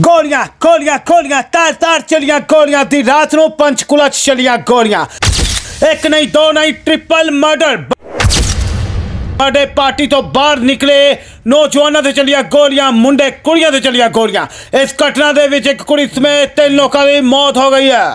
ਗੋਲੀਆਂ ਗੋਲੀਆਂ ਗੋਲੀਆਂ, ਤਾਰ ਤਾਰ ਚਲੀਆਂ, ਗੋਲੀਆਂ ਦੀ ਰਾਤ ਨੂੰ ਪੰਚਕੂਲਾ ਚ ਚਲੀਆਂ ਗੋਲੀਆਂ। ਇੱਕ ਨਹੀਂ, ਦੋ ਨਹੀਂ ਟ੍ਰਿਪਲ ਮਰਡਰ ਸਾਡੇ ਪਾਰਟੀ ਤੋਂ ਬਾਹਰ ਨਿਕਲੇ ਨੌਜਵਾਨਾਂ ਤੇ ਚਲੀਆਂ ਗੋਲੀਆਂ, ਮੁੰਡੇ ਕੁੜੀਆਂ ਤੇ ਚਲੀਆਂ ਗੋਲੀਆਂ। ਇਸ ਘਟਨਾ ਦੇ ਵਿੱਚ ਇੱਕ ਕੁੜੀ ਸਮੇਤ ਤਿੰਨ ਲੋਕਾਂ ਦੀ ਮੌਤ ਹੋ ਗਈ ਹੈ।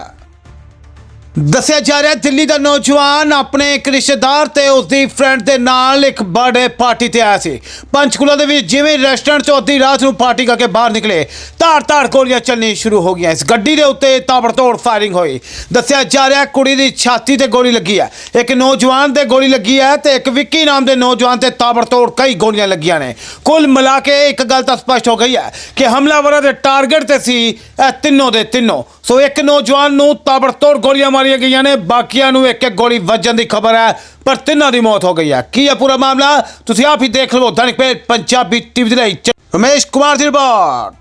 ਦੱਸਿਆ ਜਾ ਰਿਹਾ ਦਿੱਲੀ ਦਾ ਨੌਜਵਾਨ ਆਪਣੇ ਇੱਕ ਰਿਸ਼ਤੇਦਾਰ ਤੇ ਉਸ ਦੀ ਫਰੈਂਡ ਦੇ ਨਾਲ ਇੱਕ ਬਰਥਡੇ ਪਾਰਟੀ ਤੇ ਆਇਆ ਸੀ। ਪੰਚਕੂਲਾ ਦੇ ਵਿੱਚ ਜਿਵੇਂ ਰੈਸਟੋਰੈਂਟ ਚੋਂ ਅੱਧੀ ਰਾਤ ਨੂੰ ਪਾਰਟੀ ਕਰਕੇ ਬਾਹਰ ਨਿਕਲੇ ਧਾਰ ਧਾਰ ਗੋਲੀਆਂ ਚੱਲਣੀ ਸ਼ੁਰੂ ਹੋ ਗਈਆਂ। ਇਸ ਗੱਡੀ ਦੇ ਉੱਤੇ ਤਾਬੜਤੋੜ ਫਾਇਰਿੰਗ ਹੋਈ। ਦੱਸਿਆ ਜਾ ਰਿਹਾ ਕੁੜੀ ਦੀ ਛਾਤੀ ਤੇ ਗੋਲੀ ਲੱਗੀ ਹੈ। ਇੱਕ ਨੌਜਵਾਨ ਤੇ ਗੋਲੀ ਲੱਗੀ ਹੈ ਤੇ ਇੱਕ ਵਿੱਕੀ ਨਾਮ ਦੇ ਨੌਜਵਾਨ ਤੇ ਤਾਬੜਤੋੜ ਕਈ ਗੋਲੀਆਂ ਲੱਗੀਆਂ ਨੇ। ਕੁੱਲ ਮਿਲਾ ਕੇ ਇੱਕ ਗੱਲ ਤਾਂ ਸਪਸ਼ਟ ਹੋ ਗਈ ਹੈ ਕਿ ਹਮਲਾਵਰਾਂ ਦੇ ਟਾਰਗੇਟ ਤੇ ਸੀ ਇਹ ਤਿੰਨੋਂ ਦੇ ਤਿੰਨੋਂ। ਸੋ ਇੱਕ ਨੌਜਵਾਨ ਨੂੰ ਤਾਬੜਤੋੜ ਗੋਲੀਆਂ ਮਾਰੀਆਂ ਗਈਆਂ ਨੇ, ਬਾਕੀਆਂ ਨੂੰ ਇੱਕ ਇੱਕ ਗੋਲੀ ਵੱਜਣ ਦੀ ਖਬਰ ਹੈ, ਪਰ ਤਿੰਨਾਂ ਦੀ ਮੌਤ ਹੋ ਗਈ ਹੈ। ਕੀ ਹੈ ਪੂਰਾ ਮਾਮਲਾ? ਤੁਸੀਂ ਆਪ ਹੀ ਦੇਖ ਲਵੋ, ਦੈਨਿਕ ਪੇਜ ਪੰਜਾਬੀ ਟੀਵੀ ਦੇ ਲਈ ਰਮੇਸ਼ ਕੁਮਾਰ ਦੀ ਰਿਪੋਰਟ।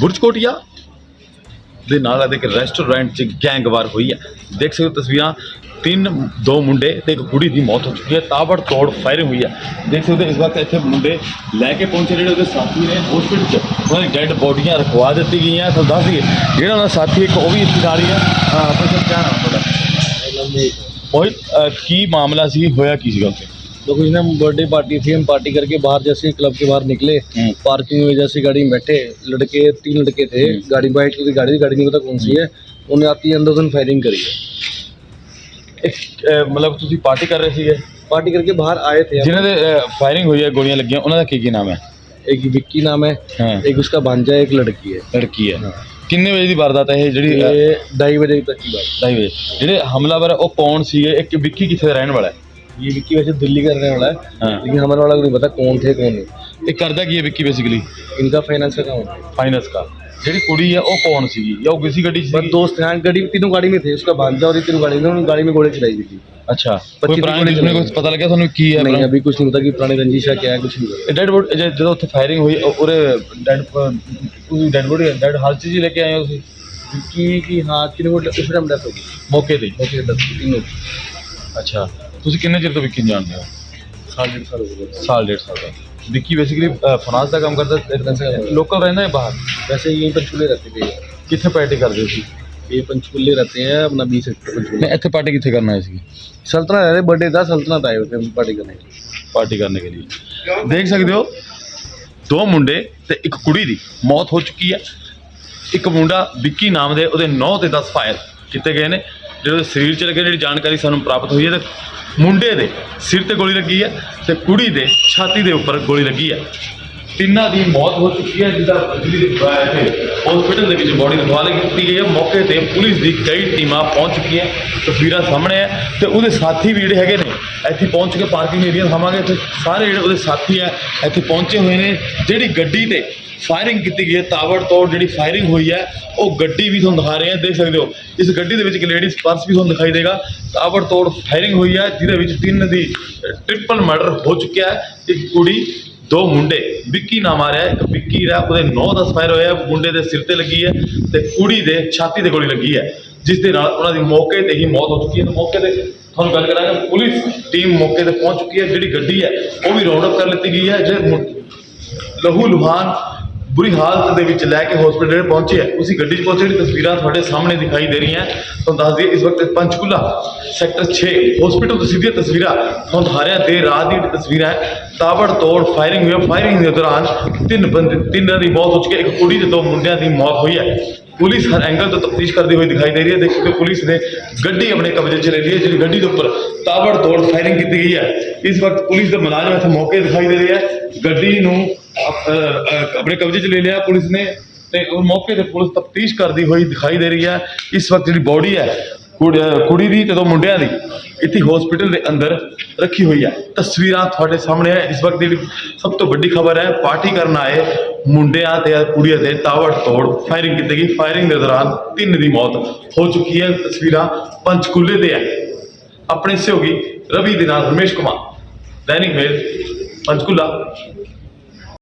ਬੁਰਜ ਕੋਟਿਆ ਦੇ ਨਾਲ ਦੇ ਇੱਕ ਰੈਸਟੋਰੈਂਟ 'ਚ ਗੈਂਗਵਾਰ ਹੋਈ ਹੈ। ਦੇਖ ਸਕਦੇ ਹੋ ਤਸਵੀਰਾਂ ਤਿੰਨ ਦੋ ਮੁੰਡੇ ਤੇ ਇੱਕ ਕੁੜੀ ਦੀ ਮੌਤ ਹੋ ਚੁੱਕੀ ਹੈ ਤਾਬੜ ਤੋੜ ਫਾਇਰਿੰਗ ਹੋਈ ਹੈ ਦੇਖ ਸਕਦੇ ਹੋ ਇਸ ਵਕਤ ਇੱਥੇ ਮੁੰਡੇ ਲੈ ਕੇ ਪਹੁੰਚੇ ਜਿਹੜੇ ਉਹਦੇ ਸਾਥੀ ਨੇ ਹਸਪੀਟਲ 'ਚ ਉਹਨਾਂ ਦੀ ਡੈੱਡ ਬੋਡੀਆਂ ਰਖਵਾ ਦਿੱਤੀ ਗਈਆਂ ਤੁਹਾਨੂੰ ਦੱਸ ਦਈਏ ਜਿਹੜਾ ਉਹਨਾਂ ਦਾ ਸਾਥੀ ਇੱਕ ਉਹ ਵੀ ਇੱਥੇ ਨਾਲ ਹੀ ਹੈ ਹਾਂ ਆਪਣਾ ਸਰ ਕਿਆ ਨਾਮ ਤੁਹਾਡਾ ਉਹ ਕੀ ਮਾਮਲਾ ਸੀ ਹੋਇਆ ਕੀ ਸੀਗਾ ਉੱਥੇ तो कुछ ना बर्थडे पार्टी थी हम पार्टी करके बाहर जैसे क्लब के बाहर निकले हम्म। पार्किंग में जैसे गाड़ी में बैठे लड़के तीन लड़के थे हम्म। गाड़ी में बैठ के गाड़ी गाड़ी नहीं पता कौन सी है उन्हें आती है अंदर फायरिंग करी है ਇੱਕ ਅਹ, ਮਤਲਬ ਤੁਸੀਂ ਪਾਰਟੀ ਕਰ ਰਹੇ ਸੀਗੇ पार्टी करके बाहर आए थे हम। ਜਿਨ੍ਹਾਂ ਦੇ ਫਾਇਰਿੰਗ ਹੋਈ ਹੈ ਗੋਲੀਆਂ ਲੱਗੀਆਂ ਉਹਨਾਂ ਦਾ ਕੀ ਕੀ ਨਾਮ ਹੈ एक विक्की नाम है हाँ। एक उसका भांजा है एक लड़की है ਲੜਕੀ ਹੈ ਕਿੰਨੇ ਵਜੇ ਦੀ ਵਾਰਦਾਤ ਹੈ ਇਹ ਜਿਹੜੀ ਅਹ, ये ढाई बजे तक की बात ਢਾਈ ਵਜੇ ਜਿਹੜੇ ਹਮਲਾਵਰ ਹੈ, ਉਹ ਕੌਣ ਸੀਗੇ ਇੱਕ ਵਿੱਕੀ ਕਿੱਥੇ ਦਾ ਰਹਿਣ ਵਾਲਾ ਹੈ ये विक्की वैसे दिल्ली का रहने वाला है हाँ। लेकिन हमारे वाला को नहीं पता कौन थे कौन नहीं ਇਹ ਕਰਦਾ ਕੀ ਹੈ ਵਿੱਕੀ ਬੇਸਿਕਲੀ इनका फाइनेंस का काम है ਫਾਈਨੈਂਸ ਦਾ ਜਿਹੜੀ ਕੁੜੀ ਹੈ ਉਹ ਕੌਣ ਸੀਗੀ ਜਾਂ ਉਹ ਕਿਸੇ ਗੱਡੀ 'ਚ बस ਸੀਗੀ दोस्त हैं गाड़ी तीनों गाड़ी में थे उसका भांजा और ये तीनों गाड़ी में उन्होंने गाड़ी में गोली चलाई हुई थी ਅੱਛਾ पच्चीस ਕੋਈ ਪੁਰਾਣੀ ਗੋਲੀ ਦੁਸ਼ਮਣੀ ਕੋਈ ਪਤਾ ਲੱਗਿਆ ਤੁਹਾਨੂੰ ਕੀ ਹੈ नहीं अभी कुछ नहीं पता कि पुरानी रंजिश है क्या है कुछ नहीं पता ਡੈਡ ਬੋਡੀ ਜਦੋਂ ਉੱਥੇ ਫਾਇਰਿੰਗ ਹੋਈ ਉਹ- ਉਹਦੇ ਡੈਡ ਉਹਦੀ ਡੈਡ ਬੋਡੀ ਡੈਡ ਹਾਲ 'ਚ ਜੀ ਲੈ ਕੇ ਆਏ ਹੋ ਤੁਸੀਂ विक्की की हाँ तीनों को उस टाइम डेथ होगी ਮੌਕੇ ਤੇ ਹੀ? ओके डेथ तीनों ਅੱਛਾ ਤੁਸੀਂ ਕਿੰਨੇ ਚਿਰ ਤੋਂ ਵਿੱਕੀ ਨੂੰ ਜਾਣਦੇ ਹੋ ਸਾਲ ਡੇਢ ਸਾਲ ਹੋ ਗਏ ਸਾਲ डेढ़ साल का विक्की बेसिकली फ्रांस का काम करता है लोकल रहना है बाहर वैसे यहीं पर चूल्हे रहते थे कितने पार्टी कर रहे हो ये पंचकुले रहते हैं अपना बीस सेक्टर पंचकुले ਇੱਥੇ ਪਾਰਟੀ ਕਿੱਥੇ ਕਰਨਾ ਹੈ ਸੀ सल्तनत रह रहे बर्थडे था सल्तनत आए होते पार्टी करने के लिए। ਪਾਰਟੀ ਕਰਨ ਦੇ ਲਈ ਦੇਖ ਸਕਦੇ ਹੋ ਦੋ ਮੁੰਡੇ ਤੇ ਇੱਕ ਕੁੜੀ ਦੀ ਮੌਤ ਹੋ ਚੁੱਕੀ ਹੈ ਇੱਕ ਮੁੰਡਾ ਵਿੱਕੀ ਨਾਮ ਦੇ ਉਹਦੇ 9 ਤੇ 10 ਫਾਇਰ ਕੀਤੇ ਗਏ ਨੇ ਜਿਹੜੇ ਉਹਦੇ ਸਰੀਰ 'ਚ ਲੱਗੇ ਜਿਹੜੀ ਜਾਣਕਾਰੀ ਸਾਨੂੰ ਪ੍ਰਾਪਤ ਹੋਈ ਹੈ ਤੇ ਮੁੰਡੇ ਦੇ ਸਿਰ ਤੇ ਗੋਲੀ ਲੱਗੀ ਹੈ ਤੇ ਕੁੜੀ ਦੇ ਛਾਤੀ ਦੇ ਉੱਪਰ ਗੋਲੀ ਲੱਗੀ ਹੈ ਤਿੰਨਾਂ ਦੀ ਮੌਤ ਹੋ ਚੁੱਕੀ ਹੈ, ਜਿਹਦਾ ਜਿਹੜੀ ਹਸਪੀਟਲ ਦੇ ਵਿੱਚ ਬੋਡੀ ਰਖਵਾ ਲਈ ਕੀਤੀ ਗਈ ਹੈ। ਮੌਕੇ ਤੇ ਪੁਲਿਸ ਦੀ ਕਈ ਟੀਮਾਂ ਪਹੁੰਚ ਚੁੱਕੀਆਂ ਤਸਵੀਰਾਂ ਸਾਹਮਣੇ ਹੈ ਤੇ ਉਹਦੇ ਸਾਥੀ ਵੀ ਜਿਹੜੇ ਹੈਗੇ ਨੇ, ਇੱਥੇ ਪਹੁੰਚ ਕੇ ਪਾਰਕਿੰਗ ਏਰੀਆ ਦਿਖਾਵਾਂਗੇ। ਤੇ ਸਾਰੇ ਜਿਹੜੇ ਉਹਦੇ ਸਾਥੀ ਹੈ, ਇੱਥੇ ਪਹੁੰਚੇ ਹੋਏ ਨੇ। ਜਿਹੜੀ ਗੱਡੀ ਤੇ ਫਾਇਰਿੰਗ ਕੀਤੀ ਗਈ ਹੈ ਤਾਵੜ ਤੋੜ ਜਿਹੜੀ ਫਾਇਰਿੰਗ ਹੋਈ ਹੈ, ਉਹ ਗੱਡੀ ਵੀ ਤੁਹਾਨੂੰ ਦਿਖਾ ਰਹੇ ਹਾਂ, ਦੇਖ ਸਕਦੇ ਹੋ। ਇਸ ਗੱਡੀ ਦੇ ਵਿੱਚ ਇੱਕ ਲੇਡੀਜ਼ ਪਰਸ ਵੀ ਤੁਹਾਨੂੰ ਦਿਖਾਈ ਦੇਗਾ। ਤਾਵੜ ਤੋੜ ਫਾਇਰਿੰਗ ਹੋਈ ਹੈ, ਜਿਹਦੇ ਵਿੱਚ ਤਿੰਨ ਦੀ ਟ੍ਰਿਪਲ ਮਰਡਰ ਹੋ ਚੁੱਕਿਆ ਹੈ। ਇੱਕ ਕੁੜੀ ਦੋ ਮੁੰਡੇ, ਵਿੱਕੀ ਨਾਮ ਆ ਰਿਹਾ ਇੱਕ ਵਿੱਕੀ ਦਾ ਉਹਦੇ 9-10 ਫਾਇਰ ਹੋਇਆ ਮੁੰਡੇ ਦੇ ਸਿਰ ਤੇ ਲੱਗੀ ਹੈ ਤੇ ਕੁੜੀ ਦੇ ਛਾਤੀ ਤੇ ਗੋਲੀ ਲੱਗੀ ਹੈ, ਜਿਸ ਦੇ ਨਾਲ ਉਹਨਾਂ ਦੀ ਮੌਕੇ ਤੇ ਹੀ ਮੌਤ ਹੋ ਚੁੱਕੀ ਹੈ। ਮੌਕੇ ਤੇ ਤੁਹਾਨੂੰ ਗੱਲ ਕਰਾਂਗੇ, ਪੁਲਿਸ ਟੀਮ ਮੌਕੇ ਤੇ ਪਹੁੰਚ ਚੁੱਕੀ ਹੈ, ਜਿਹੜੀ ਗੱਡੀ ਹੈ, ਉਹ ਵੀ ਰਾਉਂਡ ਅਪ ਕਰ ਲਿੱਤੀ ਗਈ ਹੈ ਜਿਹੜੇ ਲਹੂ ਲੁਹਾਨ ਬੁਰੀ ਹਾਲਤ ਦੇ ਵਿੱਚ ਲੈ ਕੇ ਹਸਪੀਟਲ ਪਹੁੰਚੇ ਹੈ ਉਸੇ ਗੱਡੀ 'ਚ ਪਹੁੰਚੇ, ਜਿਹੜੀ ਤਸਵੀਰਾਂ ਤੁਹਾਡੇ ਸਾਹਮਣੇ ਦਿਖਾਈ ਦੇ ਰਹੀਆਂ, ਤੁਹਾਨੂੰ ਦੱਸ ਦਈਏ, ਇਸ ਵਕਤ ਪੰਚਕੂਲਾ ਸੈਕਟਰ 6 ਹਸਪੀਟਲ ਤੋਂ ਸਿੱਧੀਆਂ ਤਸਵੀਰਾਂ ਤੁਹਾਨੂੰ ਦਿਖਾ ਰਿਹਾ ਦੇਰ ਰਾਤ ਦੀ ਜਿਹੜੀ ਤਸਵੀਰਾਂ ਹੈ ਤਾਬੜ ਤੋੜ ਫਾਇਰਿੰਗ ਹੋਈ ਫਾਇਰਿੰਗ ਦੇ ਦੌਰਾਨ ਤਿੰਨ ਬੰਦੇ, ਤਿੰਨਾਂ ਦੀ ਮੌਤ ਹੋ ਚੁੱਕੀ ਹੈ, ਇੱਕ ਕੁੜੀ ਤੇ ਦੋ ਮੁੰਡਿਆਂ ਦੀ ਮੌਤ ਹੋਈ ਹੈ। ਪੁਲਿਸ ਹਰ ਐਂਗਲ ਤੋਂ ਤਫਤੀਸ਼ ਕਰਦੀ ਹੋਈ ਦਿਖਾਈ ਦੇ ਰਹੀ ਹੈ। ਦੇਖ ਸਕਦੇ ਪੁਲਿਸ ਨੇ ਗੱਡੀ ਆਪਣੇ ਕਬਜ਼ੇ 'ਚ ਲੈ ਲਈ ਹੈ, ਜਿਹੜੀ ਗੱਡੀ ਦੇ ਉੱਪਰ ਤਾਬੜ ਤੋੜ ਫਾਇਰਿੰਗ ਕੀਤੀ ਗਈ ਹੈ। ਇਸ ਵਕਤ ਪੁਲਿਸ ਦੇ ਮੁਲਾਜ਼ਮ ਇੱਥੇ ਮੌਕੇ ਦਿਖਾਈ ਦੇ ਰਹੇ ਹੈ। ਗੱਡੀ ਨੂੰ ਆਪਣੇ ਕਬਜ਼ੇ 'ਚ ਲੈ ਲਿਆ ਪੁਲਿਸ ਨੇ ਤੇ ਉਹ ਮੌਕੇ ਤੇ ਪੁਲਿਸ ਤਫਤੀਸ਼ ਕਰਦੀ ਹੋਈ ਦਿਖਾਈ ਦੇ ਰਹੀ ਹੈ। ਇਸ ਵਕਤ ਜਿਹੜੀ ਬੋਡੀ ਹੈ, ਕੁੜ- ਕੁੜੀ ਦੀ ਤੇ ਦੋ ਮੁੰਡਿਆਂ ਦੀ, ਇੱਥੇ ਹਸਪੀਟਲ ਦੇ ਅੰਦਰ ਰੱਖੀ ਹੋਈ ਹੈ। ਤਸਵੀਰਾਂ ਤੁਹਾਡੇ ਸਾਹਮਣੇ ਹੈ। ਇਸ ਵਕਤ ਦੀ ਸਭ ਤੋਂ ਵੱਡੀ ਖਬਰ ਹੈ, ਪਾਰਟੀ ਕਰਨ ਆਏ ਮੁੰਡਿਆਂ ਤੇ ਕੁੜੀਆਂ ਤੇ ਤਾਵੜ ਤੋੜ ਫਾਇਰਿੰਗ ਕੀਤੀ ਗਈ। ਫਾਇਰਿੰਗ ਦੇ ਦੌਰਾਨ ਤਿੰਨ ਦੀ ਮੌਤ ਹੋ ਚੁੱਕੀ ਹੈ। ਤਸਵੀਰਾਂ ਪੰਚਕੂਲੇ ਦੇ ਹੈ। ਆਪਣੇ ਸਹਿਯੋਗੀ ਰਵੀ ਦੇ ਨਾਲ ਰਮੇਸ਼ ਕੁਮਾਰ। ਦੈਨਿਕ ਮੇਲ ਪੰਚਕੂਲਾ।